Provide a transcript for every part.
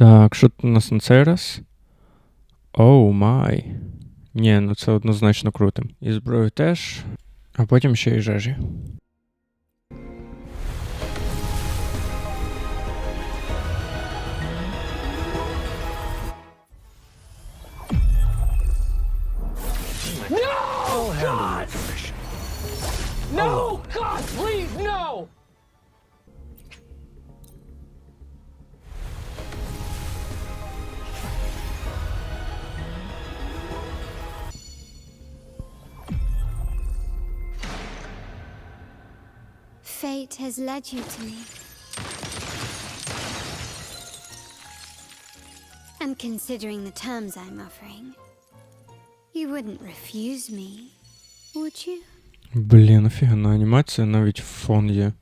Так, що тут у нас на цей раз? Оу май. Ні, ну це однозначно круто. І зброю теж, а потім ще й жежі. No! God, please, no! Fate has led you to me. And considering the terms I'm offering, you wouldn't refuse me, would you? Блін, офігенна анімація, навіть фон є.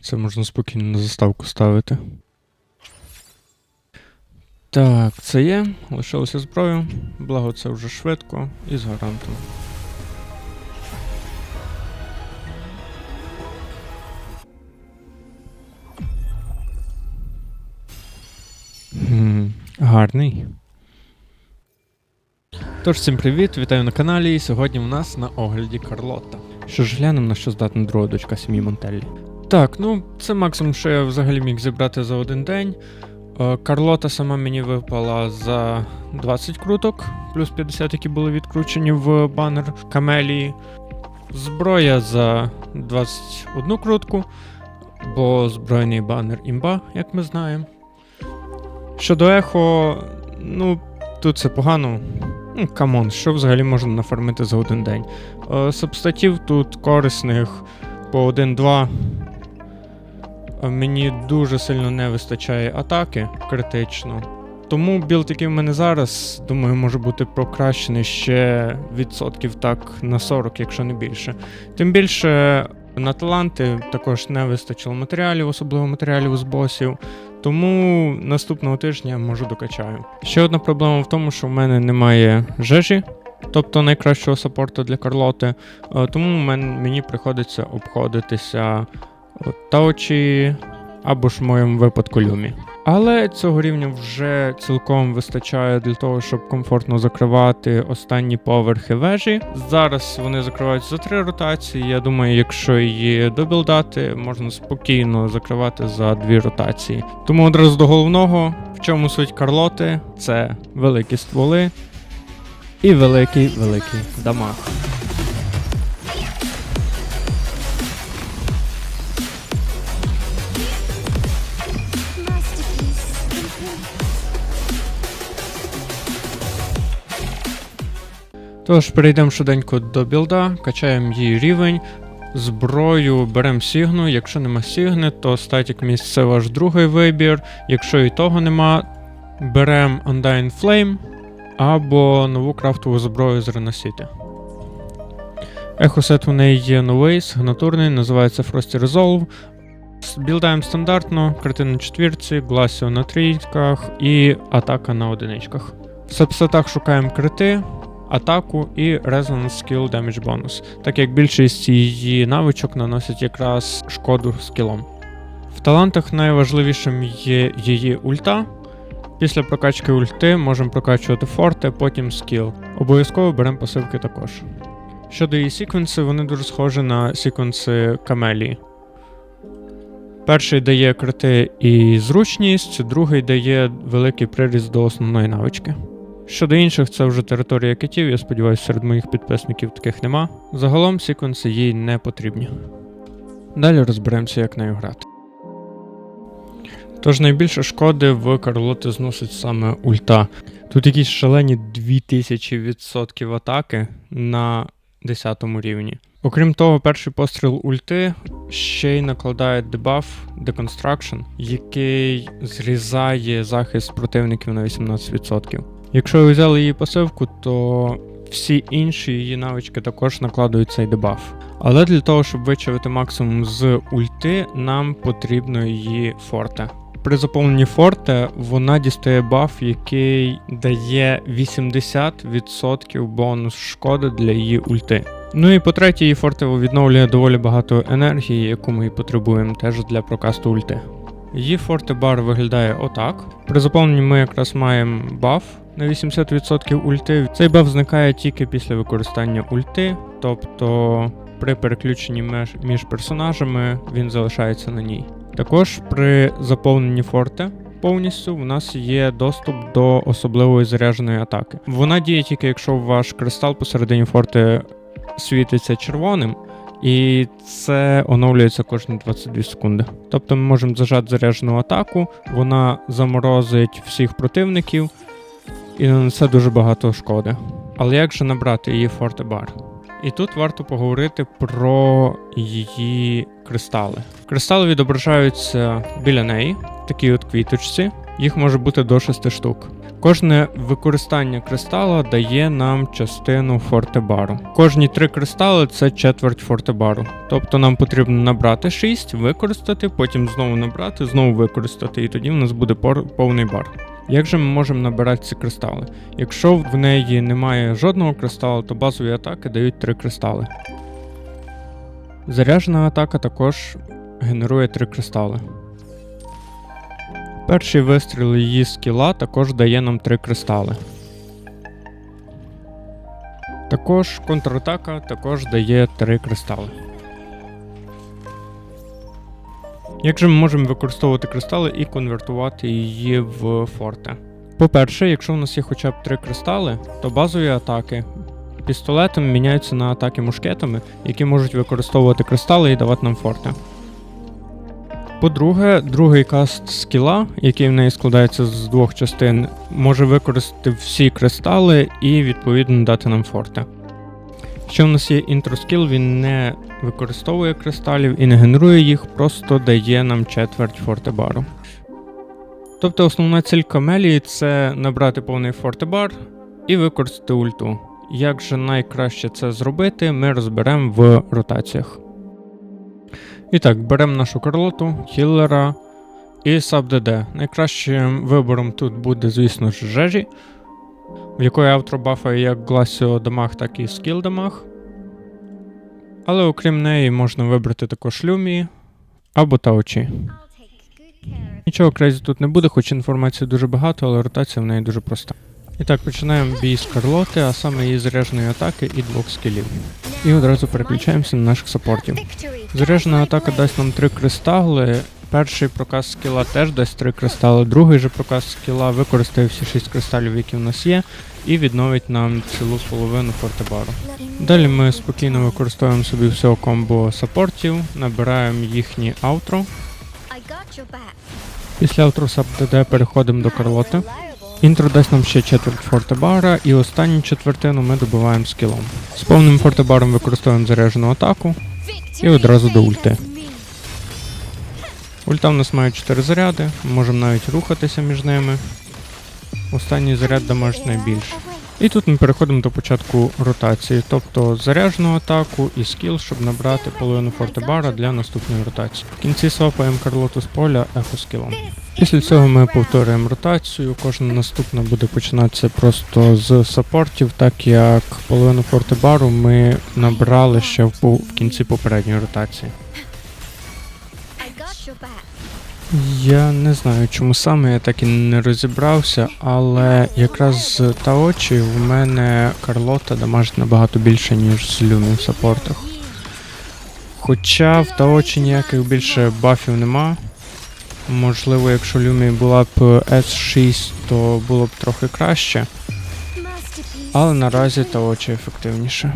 Це можна спокійно на заставку ставити. Так, це є. Лишилося зброю. Благо це вже швидко і з гарантом. Гарний. Тож, всім привіт, вітаю на каналі. І сьогодні в нас на огляді Карлотта. Що ж глянемо, на що здатна друга дочка сім'ї Монтеллі. Так, ну це максимум, що я взагалі міг зібрати за один день. Е, Карлота сама мені випала за 20 круток, плюс 50, які були відкручені в банер Камелії. Зброя за 21 крутку, бо збройний банер імба, як ми знаємо. Щодо ехо, ну, тут це погано. Ну, камон, що взагалі можна нафармити за один день? Е, Субстатів тут корисних по 1-2. Е, Мені дуже сильно не вистачає атаки критично. Тому білд, який в мене зараз, думаю, може бути покращений ще відсотків так на 40, якщо не більше. Тим більше на таланти також не вистачило матеріалів, особливо матеріалів з босів. Тому наступного тижня можу докачаю. Ще одна проблема в тому, що в мене немає жежі, тобто найкращого саппорту для Карлоти. е, Тому мені приходиться обходитися е, Таочі або ж в моєму випадку Люмі. Але цього рівня вже цілком вистачає для того, щоб комфортно закривати останні поверхи вежі. Зараз вони закриваються за три ротації. Я думаю, якщо її добілдати, можна спокійно закривати за дві ротації. Тому одразу до головного, в чому суть Карлоти, це великі стволи і великий великий дамаг. Тож перейдемо швиденько до білда, качаємо її рівень. Зброю беремо Сігну. Якщо нема Сігни, то статік місць це ваш другий вибір. Якщо і того нема, беремо Undying Flame або нову крафтову зброю з Реносіти. Ехосет у неї є новий, сигнатурний, називається Frosty Resolve. Білдаємо стандартно, картина на четвірці, Гласіо на трійках і атака на одиничках. В сабсетах шукаємо крити, атаку і Resonance Skill Damage бонус, так як більшість її навичок наносять якраз шкоду скілом. В талантах найважливішим є її ульта. Після прокачки ульти можемо прокачувати форте, потім скіл. Обов'язково беремо пасивки також. Щодо її секвенси, вони дуже схожі на секвенси Камелії. Перший дає крити і зручність, другий дає великий приріст до основної навички. Щодо інших, це вже територія китів, я сподіваюся, серед моїх підписників таких нема. Загалом секвенси їй не потрібні. Далі розберемося, як нею грати. Тож найбільше шкоди в Карлоти зносить саме ульта. Тут якісь шалені 2000% атаки на 10 рівні. Окрім того, перший постріл ульти ще й накладає дебаф Deconstruction, який зрізає захист противників на 18%. Якщо ви взяли її пасивку, то всі інші її навички також накладують цей дебаф. Але для того, щоб вичавити максимум з ульти, нам потрібно її форте. При заповненні форте вона дістає баф, який дає 80% бонус шкоди для її ульти. Ну і по-третє, її форте відновлює доволі багато енергії, яку ми і потребуємо теж для прокасту ульти. Її фортебар виглядає отак. При заповненні ми якраз маємо баф на 80% ульти. Цей баф зникає тільки після використання ульти, тобто при переключенні меж- між персонажами він залишається на ній. Також при заповненні форте повністю в нас є доступ до особливої зарядженої атаки. Вона діє тільки якщо ваш кристал посередині форти світиться червоним, і це оновлюється кожні 22 секунди. Тобто ми можемо зажати заряджену атаку, вона заморозить всіх противників і нанесе дуже багато шкоди. Але як же набрати її фортебар? І тут варто поговорити про її кристали. Кристали відображаються біля неї, такі от квіточці. Їх може бути до 6 штук. Кожне використання кристала дає нам частину фортебару. Кожні три кристали це четверть фортебару. Тобто нам потрібно набрати 6, використати, потім знову набрати, знову використати, і тоді в нас буде повний бар. Як же ми можемо набирати ці кристали? Якщо в неї немає жодного кристалу, то базові атаки дають 3 кристали. Заряджена атака також генерує 3 кристали. Перший вистріл її скіла також дає нам 3 кристали. Також контратака також дає 3 кристали. Як же ми можемо використовувати кристали і конвертувати її в форте? По-перше, якщо в нас є хоча б 3 кристали, то базові атаки пістолетами міняються на атаки мушкетами, які можуть використовувати кристали і давати нам форте. По-друге, другий каст скіла, який в неї складається з двох частин, може використати всі кристали і відповідно дати нам форте. Ще в нас є інтроскіл, він не використовує кристалів і не генерує їх, просто дає нам четверть фортебару. Тобто основна ціль камелії це набрати повний фортебар і використати ульту. Як же найкраще це зробити, ми розберемо в ротаціях. І так, беремо нашу Карлоту, хіллера і SubDD. Найкращим вибором тут буде, звісно ж, Жежі, в якої автор бафає як Glacio дамаг, так і скіл дамаг. Але окрім неї можна вибрати також Люмі або of Нічого крейзі тут не буде, хоч інформації дуже багато, але ротація в неї дуже проста. І так, починаємо бій з Карлоти, а саме її зарядженої атаки і двох скілів. І одразу переключаємося на наших саппортів. victory. Заряджена атака дасть нам три кристали. Перший проказ скіла теж дасть три кристали, другий же проказ скіла використає всі шість кристалів, які в нас є, і відновить нам цілу половину фортебару. Далі ми спокійно використовуємо собі всього комбо саппортів, набираємо їхні аутро. Після аутро САП-ДД переходимо до Карлоти. Інтро дасть нам ще четверть фортебара, і останню четвертину ми добиваємо скілом. З повним фортебаром використовуємо заряджену атаку. І одразу до ульти. Ульта в нас має 4 заряди, можемо навіть рухатися між ними. Останній заряд дамажить найбільше. І тут ми переходимо до початку ротації, тобто заряджену атаку і скіл, щоб набрати половину фортебара для наступної ротації. В кінці свапаємо Карлоту з поля ехоскілом. Після цього ми повторюємо ротацію. Кожна наступна буде починатися просто з саппортів, так як половину фортебару ми набрали ще в кінці попередньої ротації. Я не знаю, чому саме я так і не розібрався, але якраз з Таочі в мене Карлота дамажить набагато більше, ніж з Люмі в саппортах. Хоча в Таочі ніяких більше бафів нема. Можливо, якщо Люмі була б S6, то було б трохи краще, але наразі Таочі ефективніше.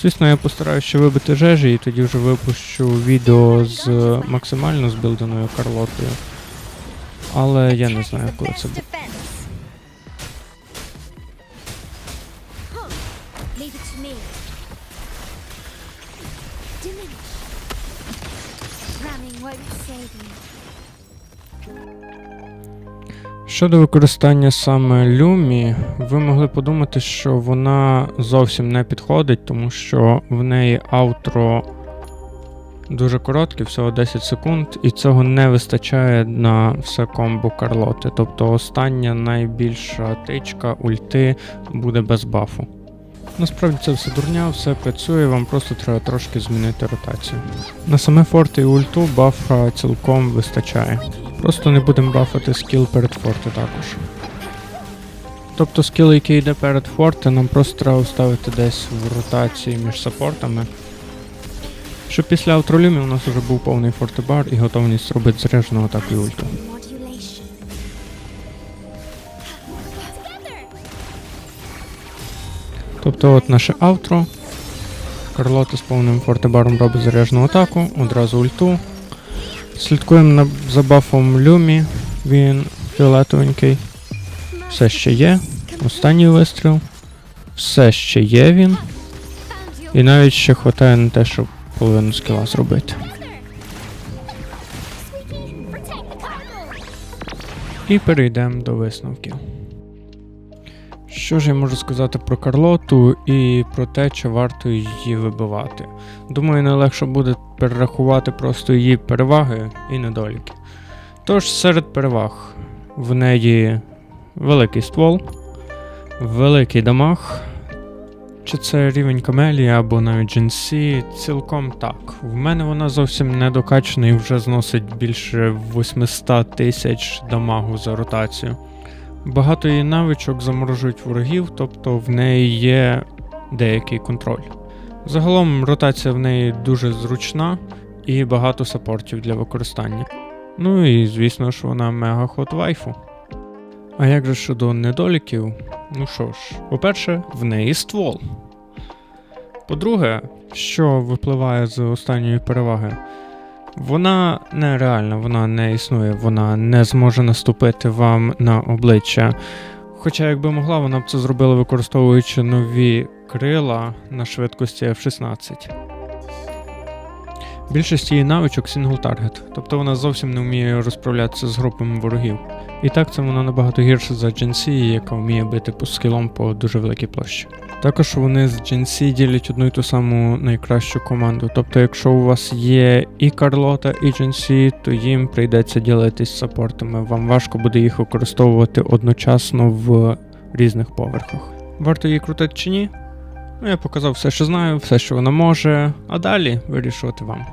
Звісно, я постараюся ще вибити жежі і тоді вже випущу відео з максимально збилденою Карлотою. Але я не знаю, коли це буде. Щодо використання саме Люмі, ви могли подумати, що вона зовсім не підходить, тому що в неї аутро дуже коротке, всього 10 секунд, і цього не вистачає на все комбо Карлоти. Тобто остання найбільша тичка ульти буде без бафу. Насправді це все дурня, все працює, вам просто треба трошки змінити ротацію. На саме форти і ульту бафа цілком вистачає. Просто не будемо бафати скіл перед форти також. Тобто скіл, який йде перед форти, нам просто треба ставити десь в ротації між саппортами. Щоб після аутролюмі у нас вже був повний фортебар і готовність робити заряджену атаку і ульту. Тобто от наше аутро. Карлота з повним фортебаром робить заряджену атаку, одразу ульту. Слідкуємо за бафом Люмі, він фіолетовенький. Все ще є. Останній вистріл. Все ще є він. І навіть ще хватає на те, щоб половину скіла зробити. І перейдемо до висновків. Що ж я можу сказати про Карлоту і про те, чи варто її вибивати? Думаю, найлегше буде перерахувати просто її переваги і недоліки. Тож, серед переваг в неї великий ствол, великий дамаг. Чи це рівень камелії або навіть GNC, цілком так. В мене вона зовсім не докачана і вже зносить більше 800 тисяч дамагу за ротацію. Багато її навичок заморожують ворогів, тобто в неї є деякий контроль. Загалом ротація в неї дуже зручна і багато саппортів для використання. Ну і звісно ж вона мега хот вайфу. А як же щодо недоліків? Ну що ж, по-перше, в неї ствол. По-друге, що випливає з останньої переваги, вона нереальна, вона не існує, вона не зможе наступити вам на обличчя. Хоча, якби могла, вона б це зробила використовуючи нові крила на швидкості F16. Більшість її навичок сингл таргет, тобто вона зовсім не вміє розправлятися з групами ворогів. І так це вона набагато гірше за GNC, яка вміє бити по скілом по дуже великій площі. Також вони з GNC ділять одну і ту саму найкращу команду. Тобто, якщо у вас є і Карлота, і GNC, то їм прийдеться ділитись саппортами. Вам важко буде їх використовувати одночасно в різних поверхах. Варто її крутити чи ні? Ну, я показав все, що знаю, все, що вона може, а далі вирішувати вам.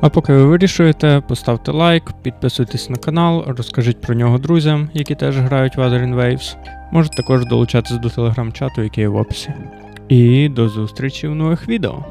А поки ви вирішуєте, поставте лайк, підписуйтесь на канал, розкажіть про нього друзям, які теж грають в Wuthering Waves. Можете також долучатися до телеграм-чату, який є в описі. І до зустрічі в нових відео.